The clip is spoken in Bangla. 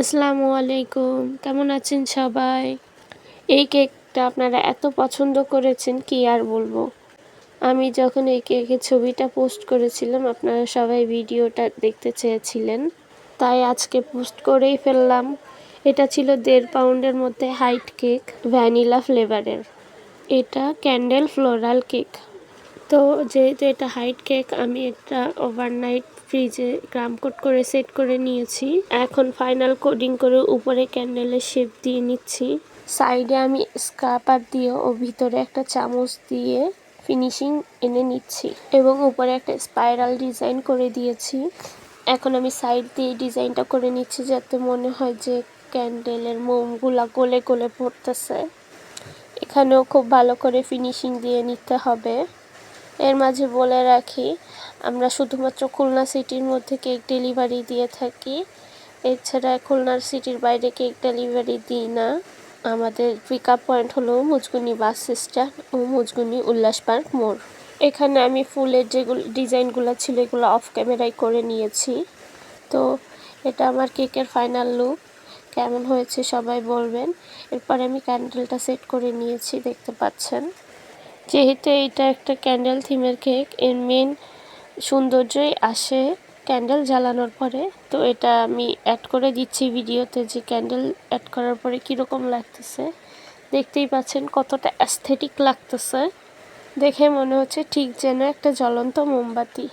আসসালামু আলাইকুম। কেমন আছেন সবাই? এই কেকটা আপনারা এত পছন্দ করেছেন, কি আর বলব? আমি যখন এই কেকের ছবিটা পোস্ট করেছিলাম, আপনারা সবাই ভিডিওটা দেখতে চেয়েছিলেন। তাই আজকে পোস্ট করেই ফেললাম। এটা ছিল দেড় পাউন্ডের মধ্যে হাইট কেক, ভ্যানিলা ফ্লেভারের। এটা ক্যান্ডেল ফ্লোরাল কেক। তো যেহেতু এটা হাইট কেক আমি একটা ওভারনাইট ফ্রিজে গ্রাম কোট করে সেট করে নিয়েছি। এখন ফাইনাল কোডিং করে উপরে ক্যান্ডেলের শেপ দিয়ে নিচ্ছি। সাইডে আমি স্কাপার দিয়ে ও ভিতরে একটা চামচ দিয়ে ফিনিশিং এনে নিচ্ছি এবং উপরে একটা স্পাইরাল ডিজাইন করে দিয়েছি। এখন আমি সাইড দিয়ে ডিজাইনটা করে নিচ্ছি যাতে মনে হয় যে ক্যান্ডেলের মোমগুলা গলে গলে পড়তেছে। এখানেও খুব ভালো করে ফিনিশিং দিয়ে নিতে হবে। এর মাঝে বলে রাখি, আমরা শুধুমাত্র খুলনা সিটির মধ্যে কেক ডেলিভারি দিয়ে থাকি। এছাড়া খুলনার সিটির বাইরে কেক ডেলিভারি দিই না। আমাদের পিক আপ পয়েন্ট হলো মুজগুনি বাস স্ট্যান্ড ও মুজগুনি উল্লাস পার্ক মোড়। এখানে আমি ফুলের যেগুলো, ডিজাইনগুলো ছিল এগুলো অফ ক্যামেরায় করে নিয়েছি। তো এটা আমার কেকের ফাইনাল লুক কেমন হয়েছে সবাই বলবেন। এরপর আমি ক্যান্ডেলটা সেট করে নিয়েছি, দেখতে পাচ্ছেন। যেহেতু এটা একটা ক্যান্ডেল থিমের কেক এর মেন সৌন্দর্যই আসে ক্যান্ডেল জ্বালানোর পরে। তো এটা আমি অ্যাড করে দিচ্ছি ভিডিওতে যে ক্যান্ডেল অ্যাড করার পরে কীরকম লাগতেছে। দেখতেই পাচ্ছেন কতটা অ্যাস্থেটিক লাগতেছে। দেখে মনে হচ্ছে ঠিক যেন একটা জ্বলন্ত মোমবাতি।